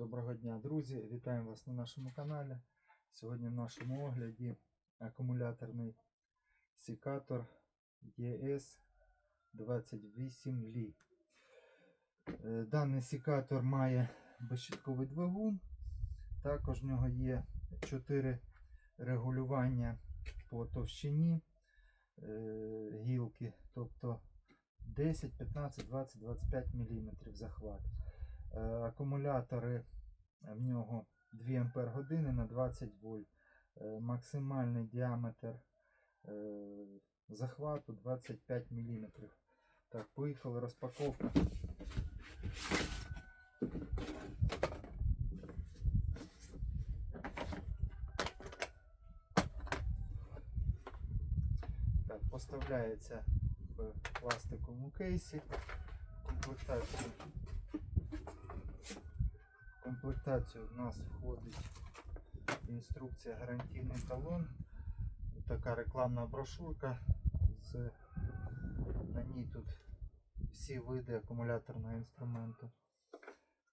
Доброго дня, друзі! Вітаємо вас на нашому каналі. Сьогодні в нашому огляді акумуляторний секатор ES28 Li. Даний секатор має безщитковий двигун. Також в нього є 4 регулювання по товщині е, гілки, тобто 10, 15, 20, 25 мм захват. Е, Акумулятори в нього 2 Ампер години на 20 вольт. Е, Максимальний діаметр е, захвату 25 мм. Так, поїхали розпаковка. Так, поставляється в пластиковому кейсі. Комплектацію комплектацію в нас входить інструкція гарантійний талон. Така рекламна брошурка. З... На ній тут всі види акумуляторного інструменту.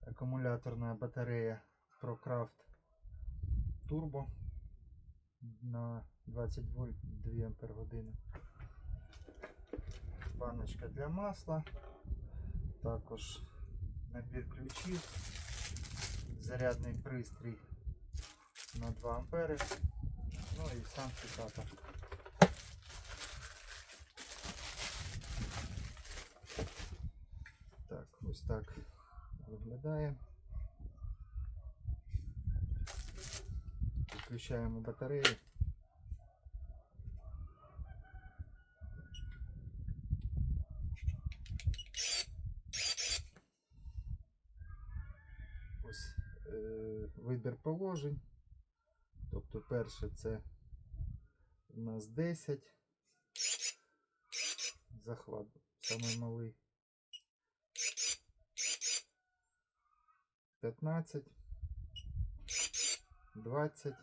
Акумуляторна батарея ProCraft Turbo на 20 вольт 2 ампер години. Баночка для масла. Також набір ключів зарядний пристрій на 2 ампери. Ну і сам фікатор. Так, ось так виглядає. Включаємо батарею. Вибір положень. Тобто перше це у нас 10. Захват самий малий. 15. 20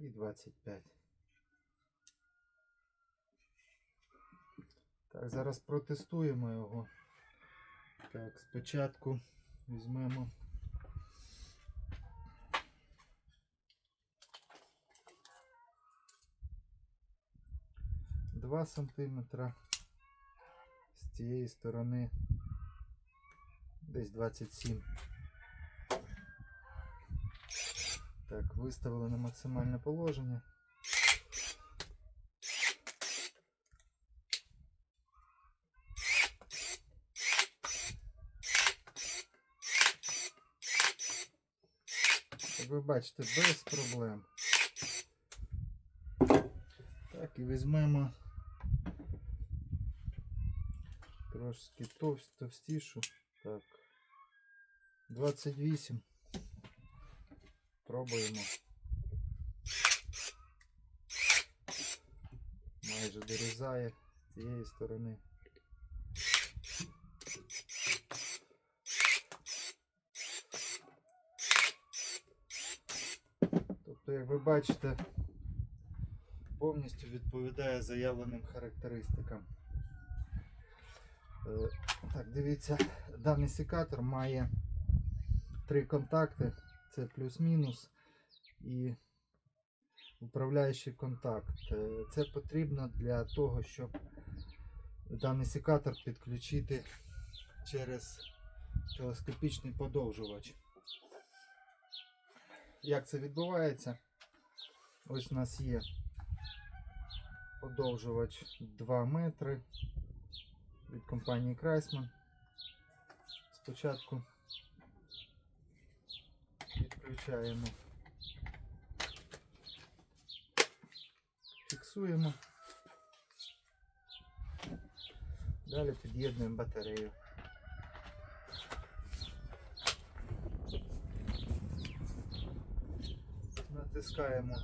і 25. Так, зараз протестуємо його. Так, спочатку візьмемо два сантиметра з цієї сторони десь 27. Так, виставили на максимальне положення. Як ви бачите, без проблем. Так, і візьмемо трошки товс- товстішу. Так. 28. Пробуємо. Майже дорізає з цієї сторони. Тобто, як ви бачите, повністю відповідає заявленим характеристикам. Е, Так, дивіться, даний секатор має три контакти. Це плюс-мінус і управляючий контакт. Е, Це потрібно для того, щоб даний секатор підключити через телескопічний подовжувач. Як це відбувається? Ось у нас є подовжувач 2 метри від компанії Крайсман. Спочатку підключаємо, фіксуємо, далі під'єднуємо батарею. Натискаємо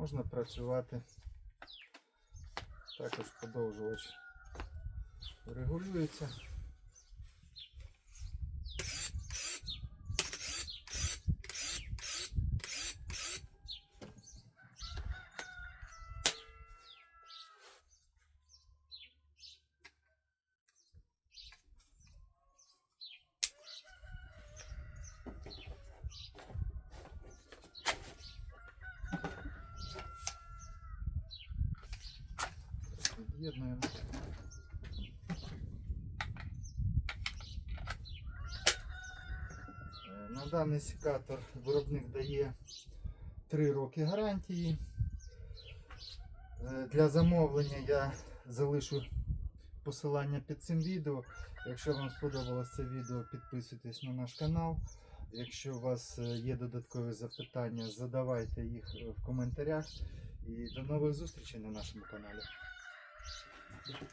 Можна працювати. Також подовжувач регулюється. Під'єднуємо. Е, На даний секатор виробник дає 3 роки гарантії. Е, Для замовлення я залишу посилання під цим відео. Якщо вам сподобалось це відео, підписуйтесь на наш канал. Якщо у вас е, є додаткові запитання, задавайте їх е, в коментарях. І до нових зустрічей на нашому каналі. thank you